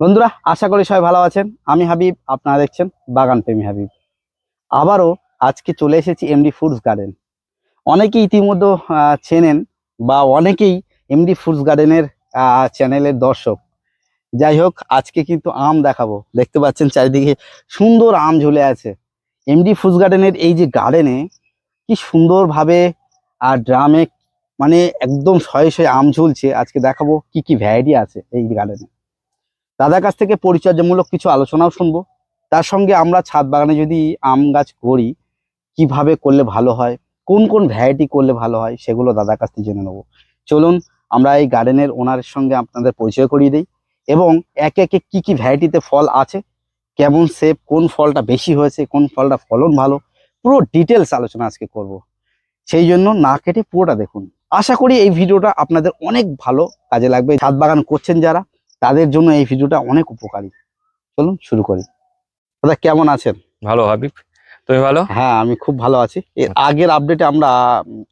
বন্ধুরা, আশা করি সবাই ভালো আছেন। আমি হাবিব, আপনারা দেখছেন বাগান প্রেমী হাবিব। আবারও আজকে চলে এসেছি এমডি ফুডস গার্ডেন অনেকেই ইতিমধ্যে চেনেন বা অনেকেই এমডি ফুডস গার্ডেনের চ্যানেলের দর্শক। যাই হোক, আজকে কিন্তু আম দেখাবো। দেখতে পাচ্ছেন চারিদিকে সুন্দর আম ঝুলে আছে। এমডি ফুডস গার্ডেনের এই যে গার্ডেনে কি সুন্দরভাবে আর ড্রামে মানে একদম শয়ে শয়ে আম ঝুলছে। আজকে দেখাবো কি কি ভ্যারাইটি আছে এই গার্ডেনে দাদার কাছ থেকে পরিচর্যামূলক কিছু আলোচনাও শুনব। তার সঙ্গে আমরা ছাদ বাগানে যদি আম গাছ করি, কীভাবে করলে ভালো হয়, কোন কোন ভ্যারাইটি করলে ভালো হয়, সেগুলো দাদার কাছ থেকে জেনে নেব। চলুন, আমরা এই গার্ডেনের ওনারের সঙ্গে আপনাদের পরিচয় করিয়ে দিই এবং একে একে কি কি ভ্যারাইটিতে ফল আছে, কেমন শেপ কোন ফলটা বেশি হয়েছে, কোন ফলটা ফলন ভালো, পুরো ডিটেলস আলোচনা আজকে করব। সেই জন্য না কেটে পুরোটা দেখুন। আশা করি এই ভিডিওটা আপনাদের অনেক ভালো কাজে লাগবে। ছাদ বাগান করছেন যারা তাদের জন্য এই ভিডিওটা অনেক উপকারী। চলুন শুরু করি। দাদা কেমন আছেন? ভালো হাবিব। তুমি ভালো? হ্যাঁ আমি খুব ভালো আছি। এর আগের আপডেটে আমরা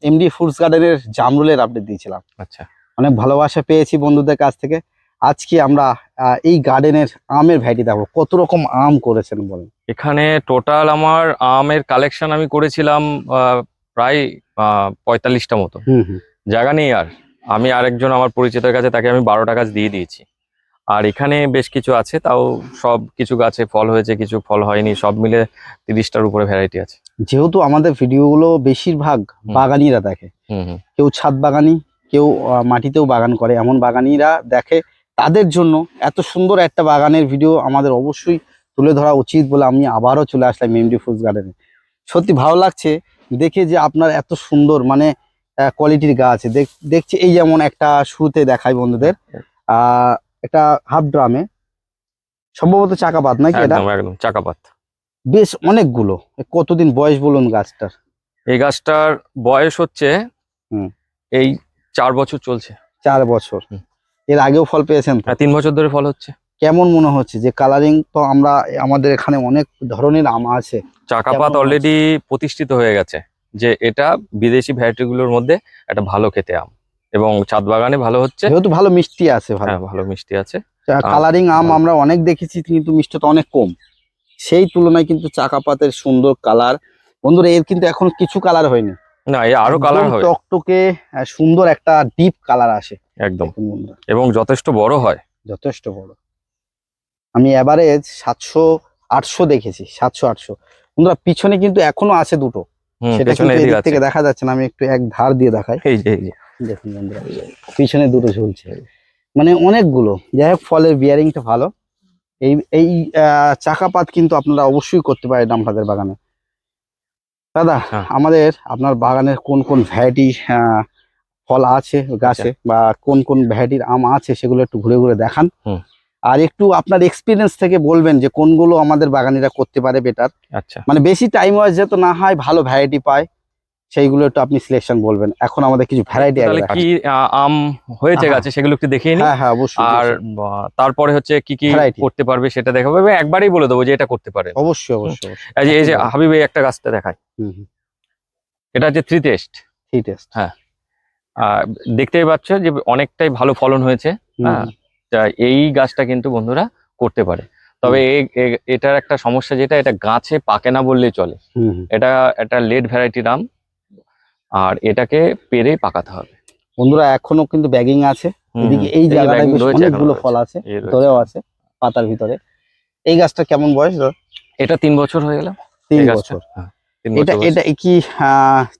এমডি ফুডস গার্ডেনের জামরুলের আপডেট দিয়েছিলাম। আচ্ছা। অনেক ভালোবাসা পেয়েছি বন্ধুদের কাছ থেকে। আজকে আমরা এই গার্ডেনের আমের ভ্যারাইটি দেখো কত রকম আম করেছেন বলেন? এখানে টোটাল আমার আমের কালেকশন আমি করেছিলাম প্রায় পঁয়তাল্লিশটা মতো। জায়গা নেই আর। আমি আরেকজন আমার পরিচিতের কাছে তাকে আমি বারোটা গাছ দিয়ে দিয়েছি। আর এখানে বেশ কিছু আছে তাও সব কিছু গাছে ফল হয়েছে কিছু ফল হয়নি সব মিলে তিরিশটার উপরে ভ্যারাইটি আছে। যেহেতু আমাদের ভিডিওগুলো বেশিরভাগ বাগানিরা দেখে। কেউ ছাদ বাগানি কেউ মাটিতেও বাগান করে এমন বাগানিরা দেখে। তাদের জন্য এত সুন্দর একটা বাগানের ভিডিও আমাদের অবশ্যই তুলে ধরা উচিত বলে আমি আবারও চলে আসলাম এমডি ফুডস গার্ডেনে সত্যি ভালো লাগছে দেখে যে আপনার এত সুন্দর মানে কোয়ালিটির গাছ দেখ- দেখছি এই যেমন একটা শুরুতে দেখাই বন্ধুদের। একটা হাফ ড্রামে সম্ভবত চাকাপাত নাকি এটা? একদম একদম চাকাপাত। বেশ অনেকগুলো। কতদিন বয়স বলুন গাছটার? এই গাছটার বয়স হচ্ছে। এই চার বছর চলছে। চার বছর। এর আগেও ফল পেয়েছেন তিন বছর ধরে ফল হচ্ছে। কেমন মনে হচ্ছে যে কালারিং তো আমরা আমাদের এখানে অনেক ধরনের আম আছে। চাকাপাত অলরেডি প্রতিষ্ঠিত হয়ে গেছে যে এটা বিদেশি ভ্যারাইটিগুলোর মধ্যে একটা ভালো খেতে আম। এবং ছাদ বাগানে ভালো হচ্ছে। যেহেতু ভালো মিষ্টি আছে ভালো। হ্যাঁ ভালো মিষ্টি আছে। কালারিং আম আমরা অনেক দেখেছি কিন্তু মিষ্টতা অনেক কম। সেই তুলনায় কিন্তু চাকাপাতের সুন্দর কালার বন্ধুরা এর কিন্তু এখন কিছু কালার হয়নি। না এ আরও কালার হবে টকটকে সুন্দর একটা ডিপ কালার আসে। একদম। এবং যথেষ্ট বড় হয়। যথেষ্ট বড়। আমি এভারেজ সাতশো আটশো দেখেছি সাতশো আটশো। বন্ধুরা পিছনে কিন্তু এখনও আছে দুটো। সেটা কিন্তু থেকে দেখা যাচ্ছে না আমি একটু এক ধার দিয়ে দেখাই। এই যে এই যে। দেখুন বন্ধুরা পিছনে দুটো ঝুলছে। মানে অনেকগুলো। যাই হোক ফলের বিয়ারিংটা ভালো। এই এই চাকাপাত কিন্তু আপনারা অবশ্যই করতে পারেন আপনাদের বাগানে। দাদা হ্যাঁ। আমাদের আপনার বাগানের কোন কোন ভ্যারাইটি ফল আছে গাছে? বা কোন কোন ভ্যারাইটির আম আছে সেগুলো একটু ঘুরে ঘুরে দেখান। আর একটু আপনার এক্সপিরিয়েন্স থেকে বলবেন যে কোনগুলো আমাদের বাগানিরা করতে পারে বেটার আচ্ছা। মানে বেশি টাইম ওয়াইজ যাতে না হয় ভালো ভ্যারাইটি পায়। সেইগুলো একটু আপনি সিলেকশন বলবেন। এখন আমাদের কিছু ভ্যারাইটি তাহলে কি আম হয়েছে হ্যাঁ। গাছে সেগুলো একটু দেখিয়ে নিই হ্যাঁ হ্যাঁ অবশ্যই আর তারপরে হচ্ছে কি কি। করতে পারবে সেটা দেখাবো। এবং একবারেই বলে দেবো যে এটা করতে পারে অবশ্যই অবশ্যই। এই যে এই যে হাবিব এই একটা গাছটা দেখায়। এটা হচ্ছে থ্রি টেস্ট থ্রি টেস্ট হ্যাঁ। দেখতেই পাচ্ছ যে অনেকটাই ভালো ফলন হয়েছে। হ্যাঁ? এই গাছটা কিন্তু বন্ধুরা করতে পারে। তবে এটার একটা সমস্যা যেটা এটা গাছে পাকে না বললেই চলে। এটা একটা লেট ভ্যারাইটির আম আর এটাকে পেরে পাকাতে হবে। বন্ধুরা এখনও কিন্তু ব্যাগিং আছে। এদিকে এই জায়গাটায় অনেকগুলো ফল আছে ধরেও আছে পাতার ভিতরে। এই গাছটা কেমন বয়স দাদা? এটা তিন বছর হয়ে গেল। তিন বছর। হ্যাঁ, এটা এটা কি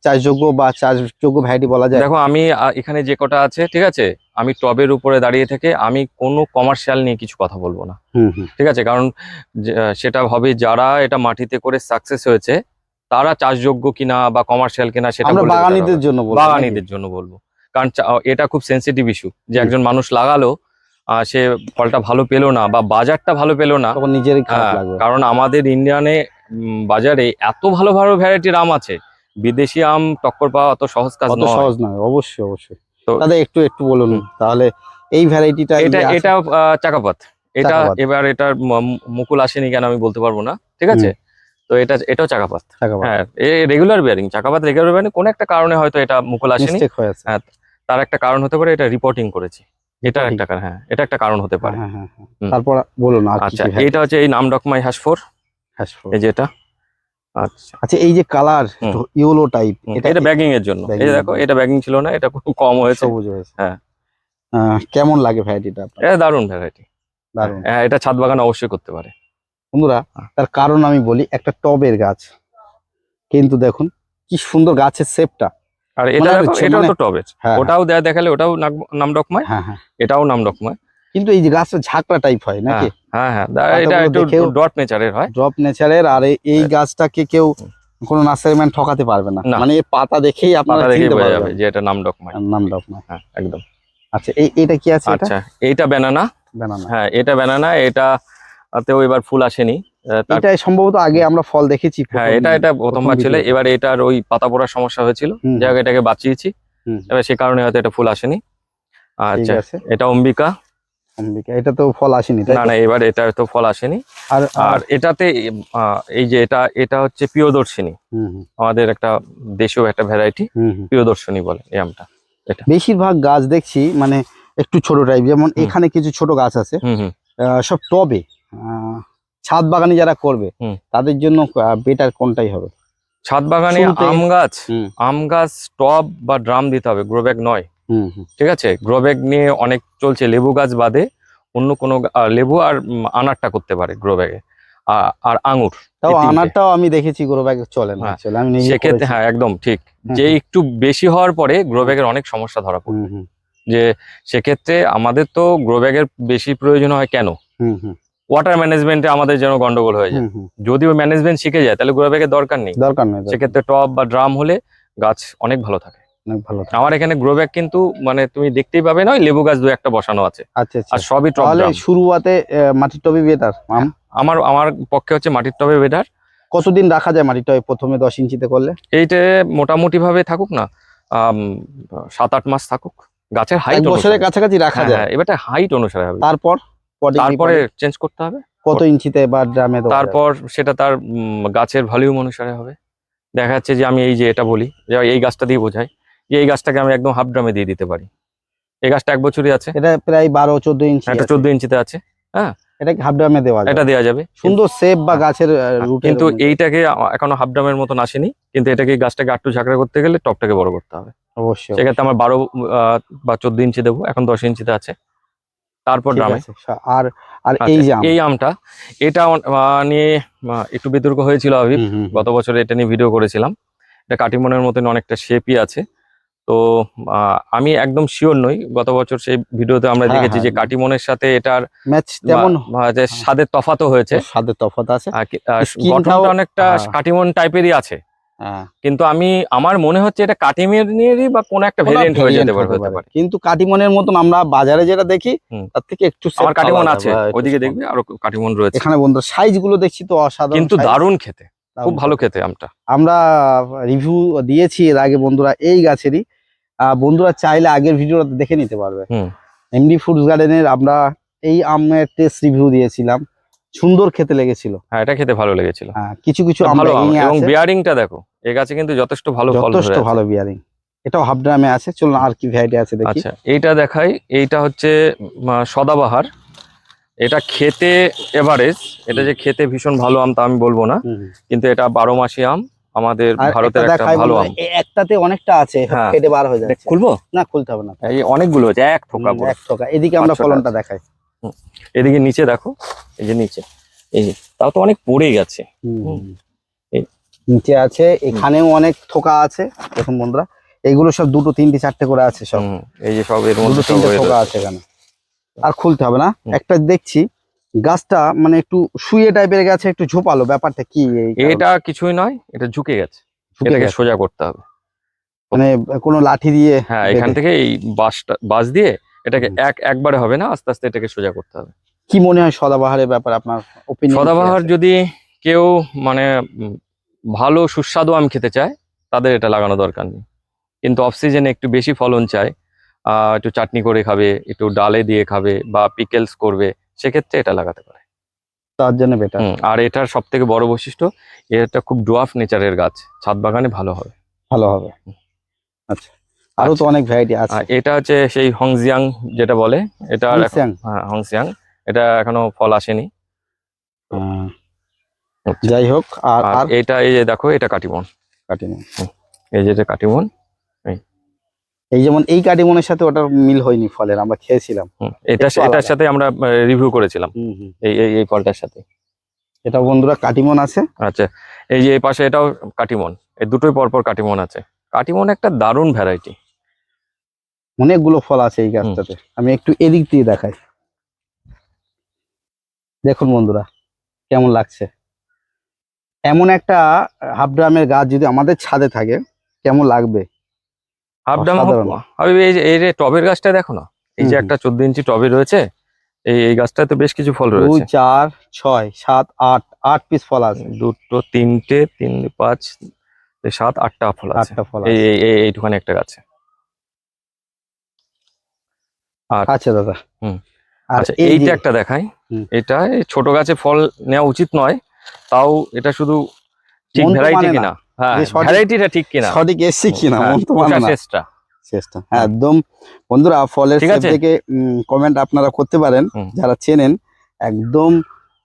চাষযোগ্য বা চাষযোগ্য ভ্যারাইটি বলা যায়? দেখো আমি এখানে যে কটা আছে ঠিক আছে? আমি টবের উপরে দাঁড়িয়ে থেকে আমি কোনো কমার্শিয়াল নিয়ে কিছু কথা বলব না। ঠিক আছে? কারণ সেটা হবে যারা এটা মাটিতে করে সাকসেস হয়েছে তারা চাষযোগ্য কিনা বা কমার্শিয়াল কিনা সেটা বাগানিদের জন্য বলব বাগানিদের জন্য বলব। কারণ এটা খুব সেন্সিটিভ ইস্যু যে একজন মানুষ লাগালো সে ফলটা ভালো পেল না বা বাজারটা ভালো পেল না। খারাপ হ্যাঁ, কারণ আমাদের ইন্ডিয়ানে বাজারে এত ভালো ভালো ভ্যারাইটির আম আছে। বিদেশি আম টক্কর পাওয়া অত সহজ কাজ নয়। সহজ নয় অবশ্যই অবশ্যই। দাদা একটু একটু বলুন তাহলে এই ভ্যারাইটিটা এটা এটা চাকাপাত এটা এবার এটার মুকুল আসেনি কেন আমি বলতে পারব না ঠিক আছে? তো এটা এটাও চাকাপাত। হ্যাঁ এ রেগুলার বেয়ারিং চাকাপাত রেগুলার বেয়ারিং কোনো একটা কারণে হয়তো এটা মুকুল আসেনি। হ্যাঁ তার একটা কারণ হতে পারে এটা রিপোর্টিং করেছি। এটা একটা কারণ হ্যাঁ এটা একটা কারণ হতে পারে। হ্যাঁ হ্যাঁ হ্যাঁ তারপর বলুন আচ্ছা এটা হচ্ছে এই নামডকমাই হ্যাশফোর Hash এই যে এটা। আচ্ছা। আচ্ছা এই যে কালার। ইয়েলো টাইপ এটা এটা ব্যাগিং এর জন্য। এই দেখো এটা ব্যাগিং ছিল না এটা খুব কম হয়েছে। সবুজ হয়েছে। হ্যাঁ। কেমন লাগে ভ্যারাইটিটা আপনার? এটা দারুণ ভ্যারাইটি দারুণ। হ্যাঁ এটা ছাদ বাগান অবশ্যই করতে পারে। বন্ধুরা হ্যাঁ। তার কারণ আমি বলি একটা টবের গাছ। কিন্তু দেখুন কি সুন্দর গাছের শেপটা। আর এটা এটাও মানে- তো টবের। হ্যাঁ ওটাও দেয়া দেখালে ওটাও নামডকমাই হ্যাঁ হ্যাঁ। এটাও নামডকমাই কিন্তু এই যে গাছটা ঝাঁকড়া টাইপ হয় নাকি? হ্যাঁ হ্যাঁ। এটা একটু ডট নেচারের হয়। ড্রপ নেচারের আর এই- এই হ্যাঁ। গাছটাকে কেউ কোনো নার্সারিম্যান ঠকাতে পারবে না। মানে এর পাতা দেখেই আপনারা চিনতে পারবেন। যে এটা নাম ড্রপ নয় হ্যাঁ একদম। আচ্ছা এই এটা কি আছে এটা? আচ্ছা এইটা ব্যানানা বানানা হ্যাঁ এটা ব্যানানা এটা তেও এবার ফুল আসেনি। আহ, তার- এটা সম্ভবত আগে আমরা ফল দেখেছি হ্যাঁ এটা এটা প্রথমবার ছিল। এবার এটার ওই পাতা পড়ার সমস্যা হয়েছিল। যাই হোক এটাকে বাঁচিয়েছি। এবার সে কারণে হয়তো এটা ফুল আসেনি। আচ্ছা এটা অম্বিকা। অম্বিকা এটা তো ফল আসেনি না না এবার এটা তো ফল আসেনি। আর আর এটাতে এই যে এটা এটা হচ্ছে প্রিয়দর্শিনী। আমাদের একটা দেশীয় একটা ভ্যারাইটি। প্রিয়দর্শিনী বলে এই আমটা এটা। বেশিরভাগ গাছ দেখছি মানে একটু ছোট টাইপ যেমন এখানে কিছু ছোট গাছ আছে। সব টবে। ছাদ বাগানি যারা করবে। তাদের জন্য বেটার কোনটাই হবে? ছাদ বাগানে আম গাছ আম গাছ টব বা ড্রাম দিতে হবে গ্রো ব্যাগ নয়। ঠিক আছে? গ্রো ব্যাগ নিয়ে অনেক চলছে লেবু গাছ বাদে অন্য কোনো লেবু আর আনারটা করতে পারে গ্রো ব্যাগে আর আঙুর তাও আনারটাও আমি দেখেছি গ্রো ব্যাগ চলে না হ্যাঁ, actually, আমি সেক্ষেত্রে হ্যাঁ একদম ঠিক। যে একটু বেশি হওয়ার পরে গ্রো ব্যাগের অনেক সমস্যা ধরা পড়ে যে সেক্ষেত্রে আমাদের তো গ্রো ব্যাগের বেশি প্রয়োজন হয় কেন? ওয়াটার ম্যানেজমেন্টে আমাদের যেন গন্ডগোল হয়ে যায়। যদি ওই ম্যানেজমেন্ট শিখে যায় তাহলে গ্রো ব্যাগের দরকার নেই। দরকার নেই সেক্ষেত্রে টব বা ড্রাম হলে গাছ অনেক ভালো থাকে। ভালো আমার এখানে গ্রো ব্যাগ কিন্তু মানে তুমি দেখতেই পাবে না লেবু গাছ দু একটা বসানো আছে। আচ্ছা আচ্ছা। আর সবই টব তাহলে শুরুয়াতে মাটির টবে বেটার আমার আমার পক্ষে হচ্ছে মাটির টবে বেটার। কতদিন রাখা যায় মাটির টবে প্রথমে দশ ইঞ্চিতে করলে? এইটা মোটামুটি ভাবে থাকুক না সাত আট মাস থাকুক। গাছের হাইট বছরের কাছাকাছি রাখা যায়। এবারটা হাইট অনুসারে হবে। তারপর? তারপরে চেঞ্জ করতে হবে? কত ইঞ্চিতে বা ড্রামে তারপর সেটা তার গাছের ভলিউম অনুসারে হবে। দেখা যাচ্ছে যে আমি এই যে এটা বলি যে এই গাছটা দিয়ে বোঝাই যে এই গাছটাকে আমি একদম হাফ ড্রামে দিয়ে দিতে পারি। এই গাছটা এক বছরই আছে। এটা প্রায় বারো চোদ্দ ইঞ্চি এটা চোদ্দ ইঞ্চিতে আছে হ্যাঁ? এটা হাফ ড্রামে দেওয়া এটা দেওয়া যাবে। সুন্দর শেপ বা গাছের কিন্তু এইটাকে এখনও হাফ ড্রামের মতন আসেনি। কিন্তু এটাকে গাছটাকে আটটু ঝাঁকড়া করতে গেলে টপটাকে বড় করতে হবে। অবশ্যই সেক্ষেত্রে আমার বারো বা চোদ্দ ইঞ্চি দেবো এখন দশ ইঞ্চিতে আছে। তারপর ড্রামে। আর আর আচ্ছা, এই যে এই আমটা এটা নিয়ে একটু বিতর্ক হয়েছিল আবির। হুম। গত বছর এটা নিয়ে ভিডিও করেছিলাম। এটা কাটিমনের মতন অনেকটা শেপই আছে। তো আমি একদম শিওর নই। গত বছর সেই ভিডিওতে আমরা হ্যাঁ, দেখেছি যে হ্যাঁ। কাটিমনের সাথে এটার ম্যাচ তেমন বা- বা যে স্বাদের তফাতও হয়েছে। স্বাদের তফাত আছে। আর কি- গঠনটা অনেকটা হ্যাঁ। কাটিমন টাইপেরই আছে। হ্যাঁ কিন্তু আমি আমার মনে হচ্ছে এটা কাটিমেরই বা কোন একটা ভেরিয়েন্ট হয়ে যেতে পারে হতে কিন্তু কাটিমনের মতন আমরা বাজারে যেটা দেখি তার থেকে একটু আমার কাটিমন আছে ওইদিকে। দেখবি আরও কাটিমন রয়েছে। এখানে বন্ধুরা সাইজগুলো দেখছি তো অসাধারণ কিন্তু। দারুণ খেতে খুব ভালো খেতে। আমটা। আমরা রিভিউ দিয়েছি এর আগে বন্ধুরা এই গাছেরই। বন্ধুরা চাইলে আগের ভিডিওটা দেখে নিতে পারবে। এমডি ফুডস গার্ডেনের আমরা এই আমের টেস্ট রিভিউ দিয়েছিলাম। সুন্দর খেতে লেগেছিল। হ্যাঁ এটা খেতে ভালো লেগেছিল। হ্যাঁ, কিছু কিছু আম ভালো আম এবং আছে, বিয়ারিংটা দেখো এই গাছে কিন্তু যথেষ্ট ভালো ফল যথেষ্ট ভালো বিয়ারিং এটাও হাফ ড্রামে আছে চলুন আর কি ভ্যারাইটি আছে দেখি। আচ্ছা এইটা দেখাই এইটা হচ্ছে সদাবাহার। এটা খেতে এভারেজ এটা যে খেতে ভীষণ ভালো আম তা আমি বলব না। কিন্তু এটা বারো মাসি আম আমাদের ভারতের একটা ভালো আম। একটাতে অনেকটা আছে হ্যাঁ। কেটে বার হয়ে যাচ্ছে। খুলবো? না খুলতে হবে না। এই অনেকগুলো হচ্ছে এক থোকা হুম, এক ঠোকা। এদিকে আমরা ফলনটা দেখাই। এদিকে নিচে দেখো এই যে নিচে। এই যে তাও তো অনেক পড়ে গেছে। নিচে আছে এখানেও অনেক থোকা আছে দেখুন বন্ধুরা। এইগুলো সব দুটো তিনটে চারটে করে আছে সব। এই যে সব এর মধ্যে তিনটে থোকা আছে এখানে। আর খুলতে হবে না। একটা দেখছি গাছটা মানে একটু শুয়ে টাইপের গেছে একটু ঝোপালো ব্যাপারটা কি এটা কিছুই নয় এটা ঝুঁকে গেছে। এটাকে সোজা করতে হবে। মানে কোনো লাঠি দিয়ে হ্যাঁ এখান থেকে এই বাঁশটা বাঁশ দিয়ে এটাকে এক একবারে হবে না আস্তে আস্তে এটাকে সোজা করতে হবে। কি মনে হয় সদাবাহারের ব্যাপার? আপনার সদাবাহার যদি কেউ মানে ভালো সুস্বাদু আম খেতে চায় তাদের এটা লাগানো দরকার নেই। কিন্তু অফ সিজনে একটু বেশি ফলন চায় আহ, একটু চাটনি করে খাবে একটু ডালে দিয়ে খাবে বা পিকেলস করবে সেক্ষেত্রে এটা লাগাতে পারে। তার জন্য বেটার আর এটার সব থেকে বড় বৈশিষ্ট্য এটা খুব ডোয়াফ নেচারের গাছ ছাদ বাগানে ভালো হবে। ভালো হবে। আচ্ছা আরও তো আচ্ছা। অনেক ভ্যারাইটি আছে। এটা হচ্ছে সেই হংজিয়াং যেটা বলে এটা হংসিয়াং। এটা এখনও ফল আসেনি। যাই হোক আর আর এটা এই যে দেখো এটা কাটিমন। কাটিমন। এই যে এটা কাটিমন এই। যেমন এই কাটিমনের সাথে ওটার মিল হয়নি ফলের আমরা খেয়েছিলাম। এটা এটার সাথে আমরা রিভিউ করেছিলাম। এই এই ফলটার সাথে। এটা বন্ধুরা কাটিমন আছে। আচ্ছা এই যে এই পাশে এটাও কাটিমন। এই দুটোই পরপর কাটিমন আছে। কাটিমন একটা দারুণ ভ্যারাইটি অনেকগুলো ফল আছে এই গাছটাতে। আমি একটু এদিক দিয়ে দেখাই। দেখুন বন্ধুরা কেমন লাগছে? এমন একটা হাফ ড্রামের গাছ যদি আমাদের ছাদে থাকে কেমন লাগবে? হাফ ড্রাম এই যে এই যে টবের গাছটা দেখো না? এই যে একটা চোদ্দ ইঞ্চি টবে রয়েছে এই এই গাছটাতে বেশ কিছু ফল রয়েছে। দুই চার ছয় সাত আট আট পিস ফল আছে। দুটো তিনটে তিন পাঁচ সাত আটটা ফল আছে। আটটা ফল এই আছে। এই- এই- এইটুখানি একটা গাছে। আচ্ছা দাদা। হুম। আর আচ্ছা এইটা একটা দেখাই। এটা ছোট গাছে ফল নেওয়া উচিত নয় তাও এটা শুধু ঠিক ভ্যারাইটি মানে কিনা। হ্যাঁ ভ্যারাইটিটা ঠিক কিনা। সঠিক এসছি কিনা হ্যাঁ, মন তো মানে না। চেষ্টা হ্যাঁ একদম। বন্ধুরা ফলের আছে? থেকে কমেন্ট আপনারা করতে পারেন যারা চেনেন। একদম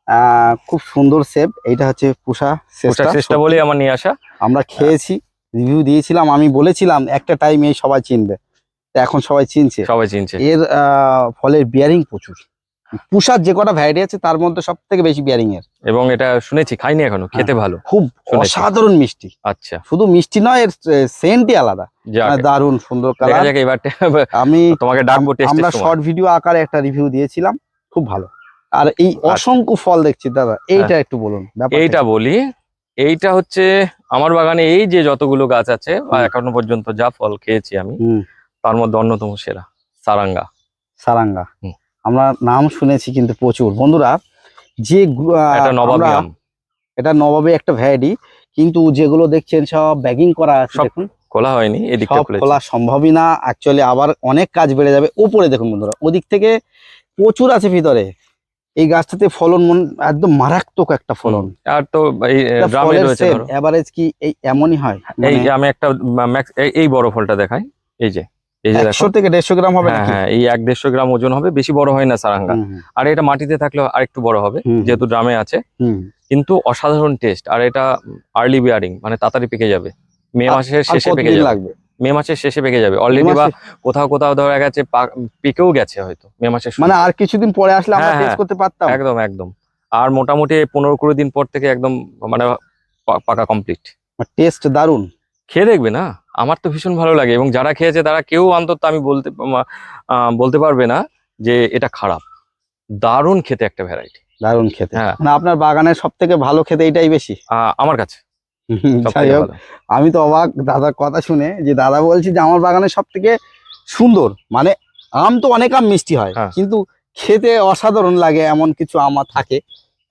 আহ, খুব সুন্দর শেপ। এইটা হচ্ছে পুষা ওটা শেষটা শেষটা বলেই আমার নিয়ে আসা। আমরা খেয়েছি রিভিউ দিয়েছিলাম আমি বলেছিলাম একটা টাইম এই সবাই চিনবে। এখন সবাই চিনছে। সবাই চিনছে। এর আহ, ফলের বিয়ারিং প্রচুর। পুষার যে কটা ভ্যারাইটি আছে তার মধ্যে সব থেকে বেশি বিয়ারিং এর। এবং এটা শুনেছি খাইনি এখনও খেতে ভালো। খুব। অসাধারণ মিষ্টি। আচ্ছা। শুধু মিষ্টি নয় এর সেন্টই আলাদা। মানে দারুণ সুন্দর কালার এবার আমি তোমাকে ডাকবো আমরা শর্ট ভিডিও আকারে একটা রিভিউ দিয়েছিলাম। খুব ভালো। আর এই আচ্ছা। অসংখ্য ফল দেখছি দাদা। এইটা একটু বলুন এইটা বলি। এইটা হচ্ছে আমার বাগানে এই যে যতগুলো গাছ আছে এখনও পর্যন্ত যা ফল খেয়েছি আমি তার মধ্যে অন্যতম সেরা সারাঙ্গা। সারাঙ্গা। আমরা নাম শুনেছি কিন্তু প্রচুর। বন্ধুরা যে এটা নবাবী আম এটা নবাবে একটা ভ্যারাইটি কিন্তু যেগুলো দেখছেন সব ব্যাগিং করা আছে দেখুন। খোলা হয়নি এদিকটা খোলা সম্ভবই না। অ্যাকচুয়ালি আবার অনেক কাজ বেড়ে যাবে। উপরে দেখুন বন্ধুরা ওদিক থেকে প্রচুর আছে ভিতরে। এই গাছটাতে ফলন মন একদম মারাত্মক একটা ফলন। আর তো এভারেজ কি এই এমনই হয়? এই মানে যে আমি একটা এই বড় ফলটা দেখাই। এই যে। এই যে দেখো। থেকে দেড়শো গ্রাম হবে হ্যাঁ হ্যাঁ এই এক দেড়শো গ্রাম ওজন হবে বেশি বড় হয় না সারাঙ্গা। আর এটা মাটিতে থাকলে আরেকটু বড় হবে যেহেতু ড্রামে আছে। কিন্তু অসাধারণ টেস্ট আর এটা আর্লি বিয়ারিং মানে তাড়াতাড়ি পেকে যাবে। মে মাসের শেষে পেকে যাবে। মে মাসের শেষে পেকে যাবে। অলরেডি বা কোথাও কোথাও ধরা গেছে পেকেও গেছে হয়তো মে মাসের মানে আর কিছুদিন পরে আসলে আমরা হ্যাঁ, টেস্ট হ্যাঁ। করতে পারতাম? একদম একদম। আর মোটামুটি পনেরো কুড়ি দিন পর থেকে একদম মানে পাকা কমপ্লিট টেস্ট দারুণ খেয়ে দেখবে না? আমার তো ভীষণ ভালো লাগে এবং যারা খেয়েছে তারা কেউ অন্তত আমি বলতে বলতে পারবে না যে এটা খারাপ। দারুণ খেতে একটা ভ্যারাইটি দারুণ খেতে। হ্যাঁ। মানে আপনার বাগানের সব থেকে ভালো খেতে এটাই বেশি? আমার কাছে। আমি তো অবাক দাদার কথা শুনে যে দাদা বলছি যে আমার বাগানের সব থেকে সুন্দর। মানে আম তো অনেক আম মিষ্টি হয় হ্যাঁ। কিন্তু খেতে অসাধারণ লাগে এমন কিছু আমার থাকে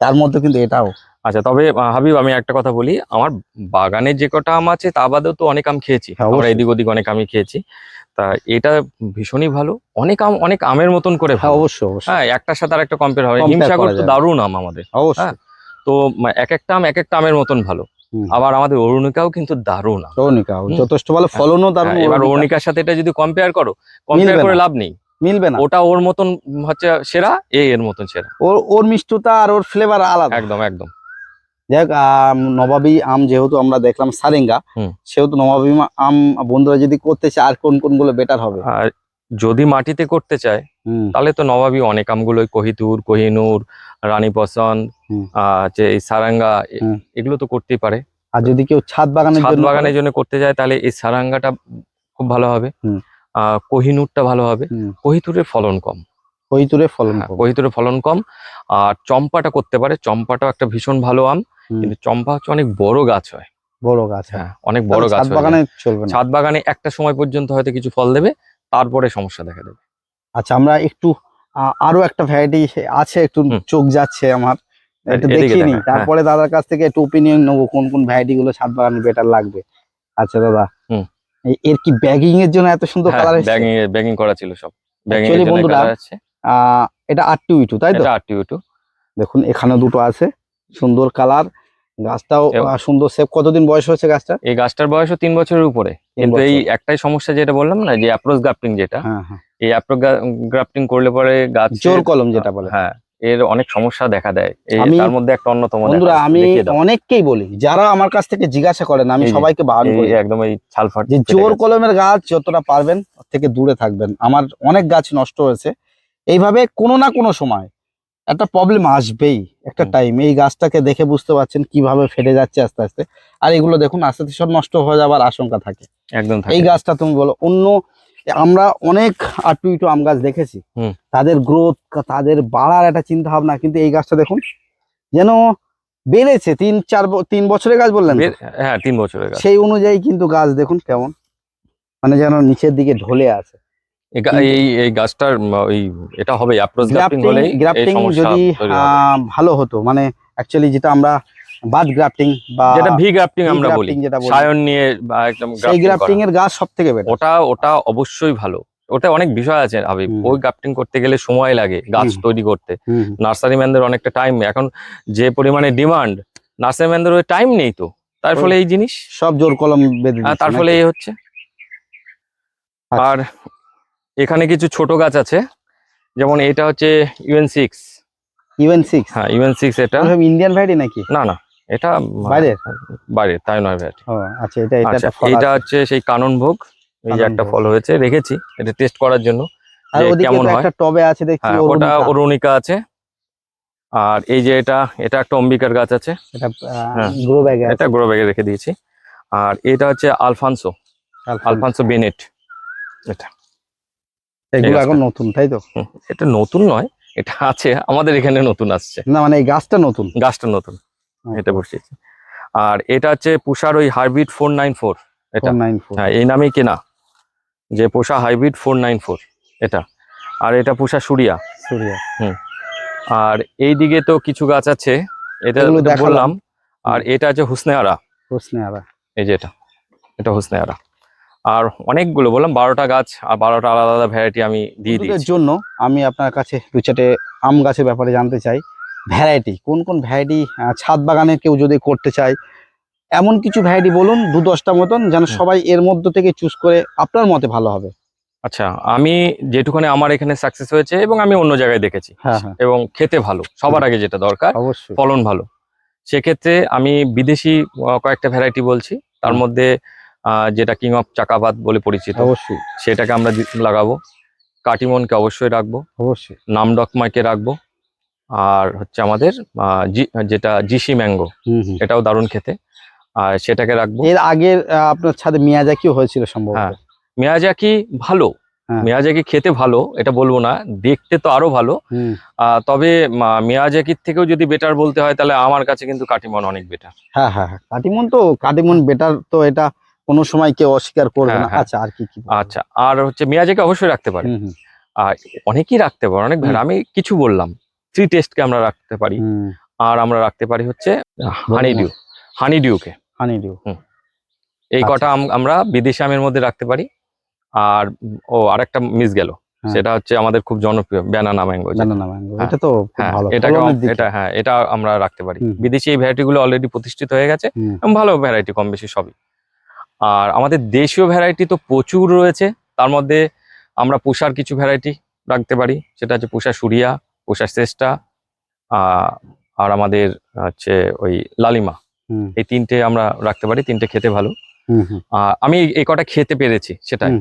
তার মধ্যে কিন্তু এটাও। আচ্ছা তবে হাবিব আমি একটা কথা বলি। আমার বাগানে যে কটা আম আছে তা বাদেও তো অনেক আম খেয়েছি। হ্যাঁ, আমরা এদিক ওদিক অনেক আমি খেয়েছি। তা এটা ভীষণই ভালো। অনেক আম অনেক আমের মতন করে হ্যাঁ অবশ্যই অবশ্যই। হ্যাঁ একটার সাথে আর একটা কম্পেয়ার হবে Compare হিমসাগর তো দারুণ আম আমাদের। অবশ্যই। হ্যাঁ, তো এক একটা আম এক একটা আমের মতন ভালো। আবার আমাদের অরুণিকাও কিন্তু দারুণ হুম। যথেষ্ট ভালো ফলনও দারুণ হ্যাঁ, এবার অরুণিকা। অরুণিকার সাথে এটা যদি কম্পেয়ার করো কম্পেয়ার করে লাভ নেই। মিলবে না। ওটা ওর মতন হচ্ছে সেরা এ এর মতন সেরা। ওর ওর মিষ্টতা আর ওর ফ্লেভার আলাদা। একদম একদম। যাই হোক নবাবী আম যেহেতু আমরা দেখলাম সারেঙ্গা। সেহেতু নবাবী আম বন্ধুরা যদি করতে চায় আর কোন কোনগুলো বেটার হবে? আর যদি মাটিতে করতে চায় তাহলে তো নবাবী অনেক আমগুলো কোহিতুর কোহিনুর রানী পছন্দ যে এই সারাঙ্গা এগুলো তো করতেই পারে। আর যদি কেউ ছাদ বাগানের ছাদ বাগানের জন্য করতে যায় তাহলে এই সারাঙ্গাটা খুব ভালো হবে। কোহিনুরটা ভালো হবে। কোহিতুরের ফলন কম। কৈতুরে ফলন হ্যাঁ। কোহিতুরের ফলন কম। আর চম্পাটা করতে পারে। চম্পাটাও একটা ভীষণ ভালো আম। কিন্তু চম্পা হচ্ছে অনেক বড় গাছ হয়। বড় গাছ হ্যাঁ। অনেক বড় গাছ ছাদ বাগানে চলবে ছাদ বাগানে একটা সময় পর্যন্ত হয়তো কিছু ফল দেবে তারপরে সমস্যা দেখা দেবে। আচ্ছা আমরা একটু আরও একটা ভ্যারাইটি আছে একটু চোখ যাচ্ছে আমার। একটু নিই হ্যাঁ। তারপরে দাদার কাছ থেকে একটু ওপিনিয়ন নেব কোন কোন ভ্যারাইটি গুলো ছাদ বাগানে বেটার লাগবে। আচ্ছা দাদা। এর কি ব্যাগিং এর জন্য এত সুন্দর কালার ব্যাগিং ব্যাগিং করা ছিল সব। ব্যাগিং এর জন্য কালার আছে। আহ এটা আর টু ইটু তাই তো? এটা আর টু দেখুন এখানে দুটো আছে। সুন্দর কালার। গাছটাও সুন্দর সেভ কতদিন বয়স হয়েছে গাছটা? এই গাছটার বয়সও তিন বছরের উপরে। কিন্তু এই একটাই সমস্যা যেটা বললাম না যে অ্যাপ্রোচ গ্রাফটিং যেটা হ্যাঁ হ্যাঁ। এই অ্যাপ্রোচ গ্রাফটিং করলে পরে গাছ জোর কলম যেটা বলে। হ্যাঁ এর অনেক সমস্যা দেখা দেয়। তার মধ্যে একটা অন্যতম বন্ধুরা আমি অনেককেই বলি যারা আমার কাছ থেকে জিজ্ঞাসা করেন আমি সবাইকে বারণ করি। একদম এই ছালফাট যে জোর কলমের গাছ যতটা পারবেন থেকে দূরে থাকবেন। আমার অনেক গাছ নষ্ট হয়েছে। এইভাবে কোনো না কোনো সময় একটা প্রবলেম আসবেই একটা টাইম এই গাছটাকে দেখে বুঝতে পারছেন কীভাবে ফেটে যাচ্ছে আস্তে আস্তে। আর এগুলো দেখুন আস্তে আস্তে সব নষ্ট হয়ে যাবার আশঙ্কা থাকে। একদম এই গাছটা তুমি বলো অন্য আমরা অনেক আটু ইটু আম গাছ দেখেছি। তাদের গ্রোথ তাদের বাড়ার একটা চিন্তা ভাবনা কিন্তু এই গাছটা দেখুন যেন বেড়েছে। তিন চার তিন বছরের গাছ বললেন হ্যাঁ তিন বছরের গাছ। সেই অনুযায়ী কিন্তু গাছ দেখুন কেমন মানে যেন নিচের দিকে ঢলে আছে। এই এই এই গাছটার ওই এটা হবে অ্যাপ্রোচ গ্রাফটিং এই গ্রাফটিং যদি ভালো হতো মানে অ্যাকচুয়ালি যেটা আমরা বাদ গ্রাফটিং বা যেটা ভি গ্রাফটিং আমরা বলি বলি। সায়ন নিয়ে বা একদম সেই গ্রাফটিং এর গাছ সব থেকে বেটার ওটা ওটা অবশ্যই ভালো। ওটা অনেক বিষয় আছে হাবিব ওই গ্রাফটিং করতে গেলে সময় লাগে গাছ তৈরি করতে। নার্সারি ম্যানদের অনেকটা টাইম এখন যে পরিমাণে ডিমান্ড নার্সারি ম্যানদের ওই টাইম নেই তো। তার ফলে এই জিনিস সব জোর কলম বেঁধে তার ফলে এই হচ্ছে। আচ্ছা। আর এখানে কিছু ছোট গাছ আছে যেমন এটা হচ্ছে ইউএন সিক্স ইউএন সিক্স হ্যাঁ ইউএন সিক্স এটা। ইন্ডিয়ান ভ্যারাইটি নাকি? না না এটা বাইরে বাইরের? বাইরে তাই নয় ভ্যারাইটি আচ্ছা এটা এটা আচ্ছা এটা হচ্ছে সেই কানন ভোগ এই যে একটা ফল হয়েছে রেখেছি এটা টেস্ট করার জন্য আর ওদিকে একটা টবে আছে দেখছি হ্যাঁ ওটা অরুণিকা। আছে। আর এই যে এটা এটা একটা অম্বিকার গাছ আছে। এটা। গ্রো ব্যাগে এটা গ্রো ব্যাগে রেখে দিয়েছি। আর এটা হচ্ছে আলফানসো। আলফানসো বেনেট এটা। এগুলো এখন নতুন তাই তো? এটা নতুন নয় এটা আছে আমাদের এখানে নতুন আসছে। না মানে এই গাছটা নতুন? গাছটা নতুন এটা বসিয়েছি। আর এটা হচ্ছে পুষার ওই হাইব্রিড ফোর নাইন ফোর এটা। হ্যাঁ এই নামেই কেনা যে পোষা হাইব্রিড ফোর নাইন ফোর এটা। আর এটা পোষা সুরিয়া। সূর্য। আর এই দিকে তো কিছু গাছ আছে এটা বললাম। আর এটা আছে হুসনেহারা হোসনে আরা। এই যে এটা এটা হুসনেহারা আর অনেকগুলো বললাম বারোটা গাছ আর বারোটা আলাদা আলাদা ভ্যারাইটি আমি দিয়ে দিই জন্য আমি আপনার কাছে দু চারটে আম গাছের ব্যাপারে জানতে চাই। ভ্যারাইটি কোন কোন ভ্যারাইটি ছাদ বাগানে কেউ যদি করতে চায় এমন কিছু ভ্যারাইটি বলুন দু দশটা মতন যেন সবাই এর মধ্যে থেকে চুজ করে আপনার মতে ভালো হবে। আচ্ছা আমি যেটুখানি আমার এখানে সাকসেস হয়েছে এবং আমি অন্য জায়গায় দেখেছি। হ্যাঁ হ্যাঁ। এবং খেতে ভালো সবার আগে যেটা দরকার ফলন ভালো। সেক্ষেত্রে আমি বিদেশি কয়েকটা ভ্যারাইটি বলছি। তার মধ্যে যেটা কিং অফ চাকাবাদ বলে পরিচিত। অবশ্যই। সেটাকে আমরা লাগাবো। কাটিমনকে অবশ্যই রাখব। অবশ্যই। নামডকমাইকে রাখব। আর হচ্ছে আমাদের যেটা জিসি ম্যাঙ্গো এটাও দারুণ খেতে। আর সেটাকে রাখব। এর আগের আপনার ছাদে মিয়াজাকিও হয়েছিল সম্ভবত। হ্যাঁ। মিয়াজাকি ভালো। হ্যাঁ। মিয়াজাকি খেতে ভালো এটা বলব না। দেখতে তো আরও ভালো। আহ, তবে মিয়াজাকির থেকেও যদি বেটার বলতে হয় তাহলে আমার কাছে কিন্তু কাটিমন অনেক বেটার হ্যাঁ হ্যাঁ হ্যাঁ। কাটিমন তো কাটিমন বেটার তো এটা কোনো সময় কেউ অস্বীকার করবে হ্যাঁ, না। হ্যাঁ। আচ্ছা আর কি কি আচ্ছা আর হচ্ছে মিয়াজাকি অবশ্যই রাখতে পারে। আর অনেকেই রাখতে পারে অনেক ভ্যারা আমি কিছু বললাম থ্রি টেস্টকে আমরা রাখতে পারি। আর আমরা রাখতে পারি হচ্ছে হানি ডিউ হানি ডিউকে হানি ডিউ এই আচ্ছা। কটা আম- আমরা বিদেশি আমের মধ্যে রাখতে পারি। আর ও আরেকটা মিস গেল। হ্যাঁ। সেটা হচ্ছে আমাদের খুব জনপ্রিয় ব্যানানা ম্যাঙ্গো এটা তো ভালো এটাকে। এটা হ্যাঁ এটা আমরা রাখতে পারি। বিদেশি এই ভ্যারাইটি গুলো অলরেডি প্রতিষ্ঠিত হয়ে গেছে। ভালো ভ্যারাইটি কম বেশি সবই। আর আমাদের দেশীয় ভ্যারাইটি তো প্রচুর রয়েছে। তার মধ্যে আমরা পুষার কিছু ভ্যারাইটি রাখতে পারি। সেটা হচ্ছে পুষা সুরিয়া পুষা শ্রেষ্ঠা আর আমাদের হচ্ছে ওই লালিমা। এই তিনটে আমরা রাখতে পারি তিনটে খেতে ভালো। আমি এই কটা খেতে পেরেছি সেটাই।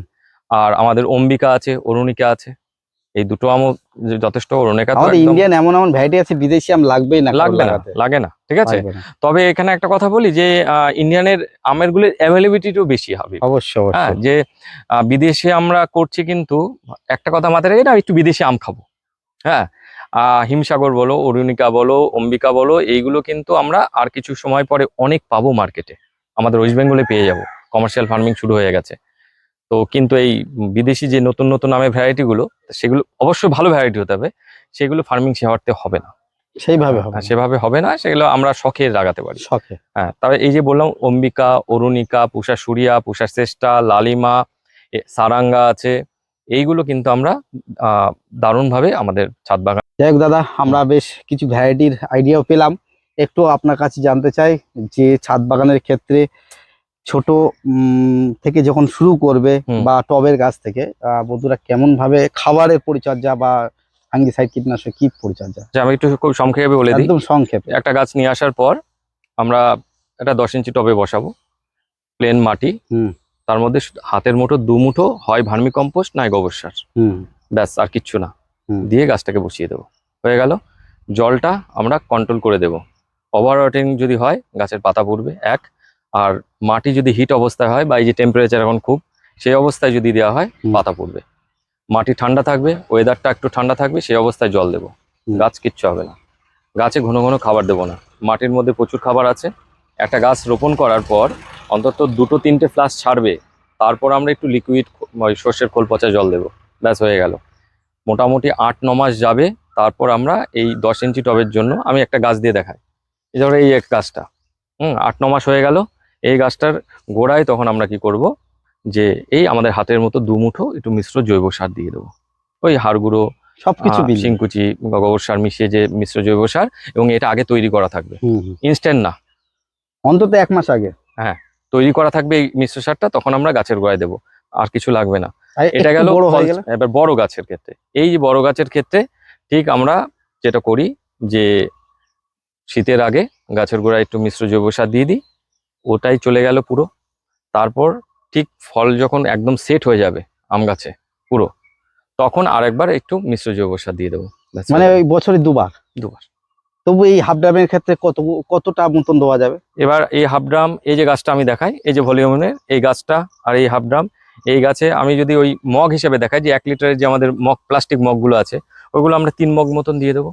আর আমাদের অম্বিকা আছে অরুণিকা আছে। এই দুটো আমও যে- যথেষ্ট আমাদের ইন্ডিয়ান এমন এমন ভ্যারাইটি আছে বিদেশি আম লাগবেই না লাগবে না লাগে না ঠিক আছে? তবে এখানে একটা কথা বলি যে ইন্ডিয়ানের আমের গুলির অ্যাভেলেবিলিটিও বেশি হবে। অবশ্যই হ্যাঁ যে বিদেশে আমরা করছি কিন্তু একটা কথা মাথায় রেখে না একটু বিদেশি আম খাব। হ্যাঁ আহ, হিমসাগর বলো অরুণিকা বলো অম্বিকা বলো এইগুলো কিন্তু আমরা আর কিছু সময় পরে অনেক পাবো মার্কেটে আমাদের ওয়েস্ট বেঙ্গলে পেয়ে যাব। কমার্শিয়াল ফার্মিং শুরু হয়ে গেছে। তো কিন্তু এই বিদেশি যে নতুন নতুন আমের ভ্যারাইটিগুলো সেগুলো অবশ্যই ভালো ভ্যারাইটি হতে হবে। সেগুলো ফার্মিং সেভাবে হবে না। সেইভাবে হবে হ্যাঁ, সেভাবে হবে না সেগুলো আমরা শখে লাগাতে পারি। শখে। হ্যাঁ তবে এই যে বললাম অম্বিকা অরুণিকা পুষা সুরিয়া পুষা শ্রেষ্ঠা লালিমা সারাঙ্গা আছে এইগুলো কিন্তু আমরা দারুণভাবে আমাদের ছাদ বাগান যাই হোক দাদা আমরা বেশ কিছু ভ্যারাইটির আইডিয়াও পেলাম। একটু আপনার কাছে জানতে চাই যে ছাদ বাগানের ক্ষেত্রে ছোট উম, থেকে যখন শুরু করবে বা টবের গাছ থেকে বন্ধুরা কেমন ভাবে খাবারের পরিচর্যা বা ফাঙ্গিসাইড কীটনাশক কি পরিচর্যা? আমি একটু খুব সংক্ষেপে বলে দিই। একদম সংক্ষেপে। একটা গাছ নিয়ে আসার পর আমরা একটা দশ ইঞ্চি টবে বসাবো প্লেন মাটি। হুম। তার মধ্যে হাতের মুঠো দু মুঠো হয় ভার্মি কম্পোস্ট নয় গোবর সার হুম। ব্যাস আর কিচ্ছু না। দিয়ে গাছটাকে বসিয়ে দেবো। হয়ে গেল। জলটা আমরা কন্ট্রোল করে দেবো। ওভার যদি হয় গাছের পাতা পড়বে। এক আর মাটি যদি হিট অবস্থায় হয় বা এই যে টেম্পারেচার এখন খুব সেই অবস্থায় যদি দেওয়া হয়। পাতা পড়বে। মাটি ঠান্ডা থাকবে ওয়েদারটা একটু ঠান্ডা থাকবে সেই অবস্থায় জল দেবো। গাছ কিচ্ছু হবে না। গাছে ঘন ঘন খাবার দেবো না। মাটির মধ্যে প্রচুর খাবার আছে। একটা গাছ রোপণ করার পর অন্তত দুটো তিনটে ফ্লাস ছাড়বে তারপর আমরা একটু লিকুইড ওই সর্ষের খোল পচা জল দেবো। ব্যাস হয়ে গেল। মোটামুটি আট ন মাস যাবে তারপর আমরা এই দশ ইঞ্চি টবের জন্য আমি একটা গাছ দিয়ে দেখাই। এই ধরো এই এক গাছটা। হুম আট ন মাস হয়ে গেল। এই গাছটার গোড়ায় তখন আমরা কি করব? যে এই আমাদের হাতের মতো দু মুঠো একটু মিশ্র জৈব সার দিয়ে দেবো। ওই হাড় গুঁড়ো সবকিছু শিংকুচি বা গোবর সার মিশিয়ে যে মিশ্র জৈব সার এবং এটা আগে তৈরি করা থাকবে। ইনস্ট্যান্ট না। অন্তত এক মাস আগে। হ্যাঁ তৈরি করা থাকবে এই মিশ্র সারটা তখন আমরা গাছের গোড়ায় দেবো। আর কিছু লাগবে না। এটা গেল এবার বড় গাছের ক্ষেত্রে। এই যে বড় গাছের ক্ষেত্রে ঠিক আমরা যেটা করি যে শীতের আগে গাছের গোড়ায় একটু মিশ্র জৈব সার দিয়ে দিই। ওটাই চলে গেল পুরো। তারপর ঠিক ফল যখন একদম সেট হয়ে যাবে আম গাছে পুরো তখন আরেকবার একটু মিশ্র জৈব সার দিয়ে দেবো। মানে ওই বছরে দুবার? দুবার। তবু এই হাফ ড্রামের ক্ষেত্রে কত কতটা মতন দেওয়া যাবে? এবার এই হাফ ড্রাম এই যে গাছটা আমি দেখাই এই যে ভলিউমের এই গাছটা আর এই হাফ ড্রাম এই গাছে আমি যদি ওই মগ হিসেবে দেখাই যে এক লিটারের যে আমাদের মগ প্লাস্টিক মগগুলো আছে ওইগুলো আমরা তিন মগ মতন দিয়ে দেবো।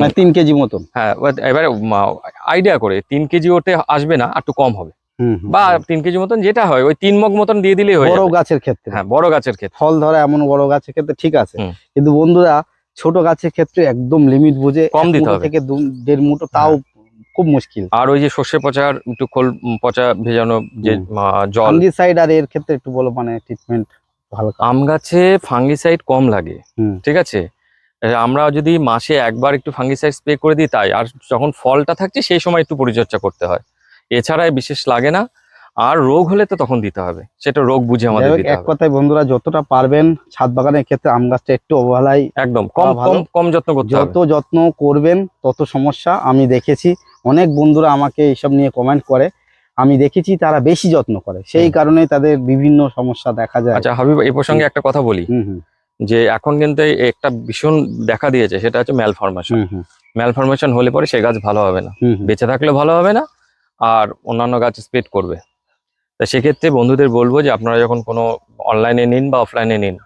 মানে তিন কেজি মতন। হ্যাঁ এবারে আইডিয়া করে তিন কেজি ওতে আসবে না একটু কম হবে। বা তিন কেজি মতন যেটা হয় ওই তিন মগ মতন দিয়ে দিলেই হয়ে বড় গাছের ক্ষেত্রে। হ্যাঁ বড় গাছের ক্ষেত্রে। ফল ধরা এমন বড় গাছের ক্ষেত্রে ঠিক আছে। কিন্তু বন্ধুরা ছোট গাছের ক্ষেত্রে একদম লিমিট বুঝে কম দিতে হবে। থেকে দেড় মুঠো তাও খুব মুশকিল। আর ওই যে সর্ষে পচার একটু খোল পচা ভেজানো যে জল। ফাঙ্গিসাইড আর এর ক্ষেত্রে একটু বলো মানে ট্রিটমেন্ট ভালো। আম গাছে ফাঙ্গিসাইড কম লাগে। ঠিক আছে? আমরা যদি মাসে একবার একটু ফাঙ্গিসাইড স্প্রে করে দিই তাই আর যখন ফলটা থাকছে সেই সময় একটু পরিচর্যা করতে হয়। এছাড়া বিশেষ লাগে না আর রোগ হলে তো তখন দিতে হবে সেটা রোগ বুঝে আমাদের দিতে এক কথায় বন্ধুরা যতটা পারবেন ছাদ বাগানের ক্ষেত্রে আম গাছটা একটু অবহেলায় একদম কম কম কম যত্ন করতে যত যত্ন করবেন তত সমস্যা আমি দেখেছি। অনেক বন্ধুরা আমাকে এইসব নিয়ে কমেন্ট করে। আমি দেখেছি তারা বেশি যত্ন করে। সেই। কারণে তাদের বিভিন্ন সমস্যা দেখা যায়। আচ্ছা হাবিব এই প্রসঙ্গে একটা কথা বলি। হুম হুম। যে এখন কিন্তু একটা ভীষণ দেখা দিয়েছে সেটা হচ্ছে ম্যালফরমেশন ম্যালফরমেশন হলে পরে সে গাছ ভালো হবে না। বেঁচে থাকলে ভালো হবে না আর অন্যান্য গাছ স্প্রেড করবে। তা সেক্ষেত্রে বন্ধুদের বলব যে আপনারা যখন কোনো অনলাইনে নিন বা অফলাইনে নিন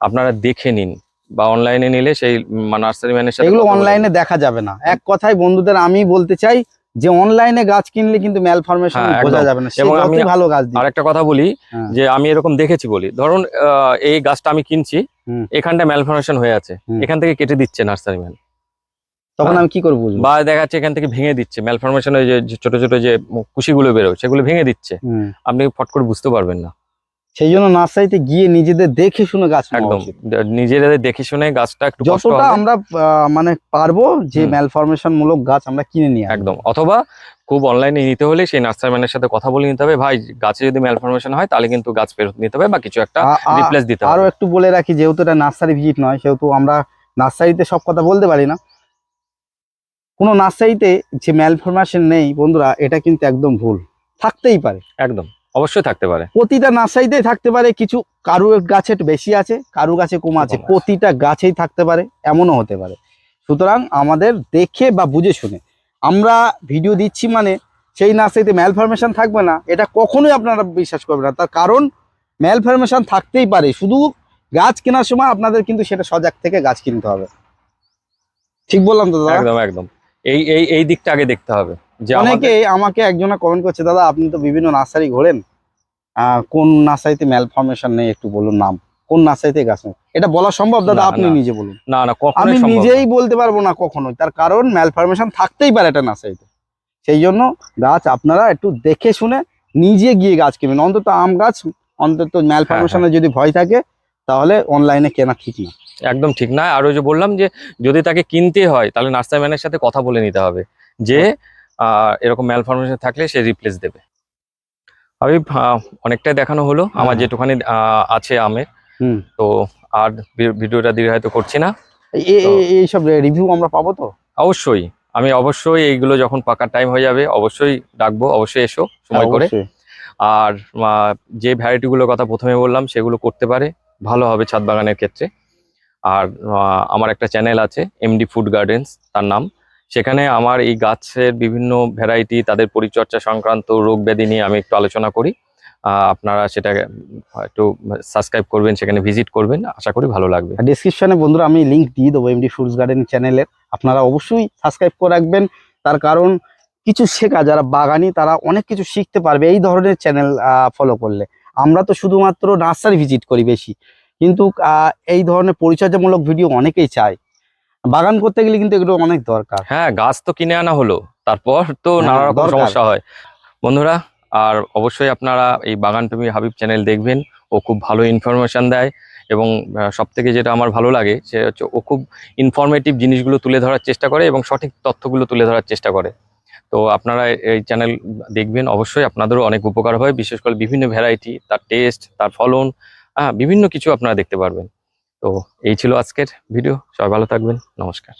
আপনারা দেখে নিন বা অনলাইনে নিলে সেই নার্সারি ম্যানের সাথে এগুলো অনলাইনে দেখা যাবে না। এক কথায় বন্ধুদের আমি বলতে চাই যে অনলাইনে গাছ কিনলে কিন্তু ম্যাল ফরমেশন হ্যাঁ, বোঝা যাবে না এবং আমি ভালো গাছ দিই আর একটা কথা বলি হ্যাঁ। যে আমি এরকম দেখেছি বলি। ধরুন এই গাছটা আমি কিনছি। এখানটা ম্যালফরমেশন হয়ে আছে এখান থেকে কেটে দিচ্ছে নার্সারি ম্যান তখন হ্যাঁ। আমি কি করব বা দেখা যাচ্ছে এখান থেকে ভেঙে দিচ্ছে ম্যালফরমেশন হয়ে যে ছোট ছোট যে কুশিগুলো বেরোয় সেগুলো ভেঙে দিচ্ছে। আপনি ফট করে বুঝতে পারবেন না। সেই জন্য নার্সারিতে গিয়ে নিজেদের দেখে শুনে গাছ একদম। নিজেদের দেখে শুনে গাছটা একটু যতটা আমরা মানে পারব যে হুম। ম্যাল ফরমেশন মূলক গাছ আমরা কিনে নিয়ে আসব। একদম। অথবা খুব অনলাইনে নিতে হলে সেই নার্সারি ম্যানের সাথে কথা বলে নিতে হবে ভাই গাছে যদি ম্যালফরমেশন হয় তাহলে কিন্তু গাছ ফেরত নিতে হবে বা কিছু একটা রিপ্লেস দিতে হবে। আরও একটু বলে রাখি যেহেতু এটা নার্সারি ভিজিট নয় সেহেতু আমরা নার্সারিতে সব কথা বলতে পারি না। কোনো নার্সারিতে যে ম্যালফরমেশন নেই বন্ধুরা এটা কিন্তু একদম ভুল। থাকতেই পারে। একদম। অবশ্যই থাকতে পারে। প্রতিটা নার্সারিতেই থাকতে পারে কিছু কারু গাছে বেশি আছে কারু গাছে কম আছে প্রতিটা গাছেই থাকতে পারে এমনও হতে পারে। সুতরাং আমাদের দেখে বা বুঝে শুনে। আমরা ভিডিও দিচ্ছি মানে সেই নার্সারিতে ম্যালফরমেশন থাকবে না এটা কখনোই আপনারা বিশ্বাস করবেন না। তার কারণ ম্যালফরমেশন থাকতেই পারে শুধু গাছ কেনার সময় আপনাদের কিন্তু সেটা সজাগ থেকে গাছ কিনতে হবে। ঠিক বললাম তো দাদা? একদম একদম। এই এই এই দিকটা আগে দেখতে হবে। অনেকে আমাকে একজনা কমেন্ট করছে দাদা আপনি তো বিভিন্ন নার্সারি ঘোরেন। কোন নার্সারিতে ম্যালফরমেশন নেই? একটু বলুন নাম। কোন নার্সারিতে গাছ নেই? এটা বলা সম্ভব দাদা আপনি নিজে বলুন। না না আমি নিজেই বলতে পারব না কখনোই। তার কারণ ম্যালফরমেশন থাকতেই পারে এটা নার্সারিতে। সেই জন্য গাছ আপনারা একটু দেখে শুনে নিজে গিয়ে গাছ কিনবেন অন্তত আম গাছ অন্তত ম্যালফরমেশনের যদি ভয় থাকে তাহলে অনলাইনে কেনা ঠিক না। একদম ঠিক না। আর ওই যে বললাম যে যদি তাকে কিনতে হয় তাহলে নার্সারি ম্যানের সাথে কথা বলে নিতে হবে। যে এরকম ম্যালফরমেশন থাকলে সে রিপ্লেস দেবে। আহ, অনেকটাই দেখানো হলো। আমার হ্যাঁ। যেটুখানি আছে আমের। তো আর ভিডিওটা দীর্ঘায়িত করছি না। এই- এই- এই- এইসব রিভিউ আমরা পাবো তো? অবশ্যই। আমি অবশ্যই এইগুলো যখন পাকার টাইম হয়ে যাবে অবশ্যই ডাকবো। অবশ্যই এসো সময় করে। আর যে ভ্যারাইটিগুলোর কথা প্রথমে বললাম সেগুলো করতে পারে। ভালো হবে ছাদ বাগানের ক্ষেত্রে। আর আমার একটা চ্যানেল আছে এমডি ফুড গার্ডেন্স তার নাম। সেখানে আমার এই গাছের বিভিন্ন ভ্যারাইটি তাদের পরিচর্যা সংক্রান্ত রোগ ব্যাধি নিয়ে আমি একটু আলোচনা করি। আপনারা সেটা একটু সাবস্ক্রাইব করবেন, সেখানে ভিজিট করবেন। আশা করি ভালো লাগবে। ডিসক্রিপশনে বন্ধুরা আমি লিঙ্ক দিয়ে দেবো এমডি ফ্রুটস গার্ডেন চ্যানেলের আপনারা অবশ্যই সাবস্ক্রাইব করে রাখবেন। তার কারণ কিছু শেখা, যারা বাগানি, তারা অনেক কিছু শিখতে পারবে এই ধরনের চ্যানেল ফলো করলে। আমরা তো শুধুমাত্র নার্সারি ভিজিট করি বেশি। কিন্তু এই ধরনের পরিচর্যামূলক ভিডিও অনেকেই চায়। বাগান করতে গেলে কিন্তু এগুলো অনেক দরকার। হ্যাঁ গাছ তো কিনে আনা হলো তারপর তো হ্যাঁ, নানা রকম সমস্যা হয়। বন্ধুরা আর অবশ্যই আপনারা এই বাগান প্রেমী হাবিব চ্যানেল দেখবেন ও খুব ভালো ইনফরমেশন দেয় এবং সব থেকে যেটা আমার ভালো লাগে সে হচ্ছে ও খুব ইনফরমেটিভ জিনিসগুলো তুলে ধরার চেষ্টা করে এবং সঠিক তথ্যগুলো তুলে ধরার চেষ্টা করে। তো আপনারা এই চ্যানেল দেখবেন অবশ্যই আপনাদেরও অনেক উপকার হয় বিশেষ করে বিভিন্ন ভ্যারাইটি তার টেস্ট তার ফলন হ্যাঁ বিভিন্ন কিছু আপনারা দেখতে পারবেন। তো এই ছিল আজকের ভিডিও সবাই ভালো থাকবেন। নমস্কার।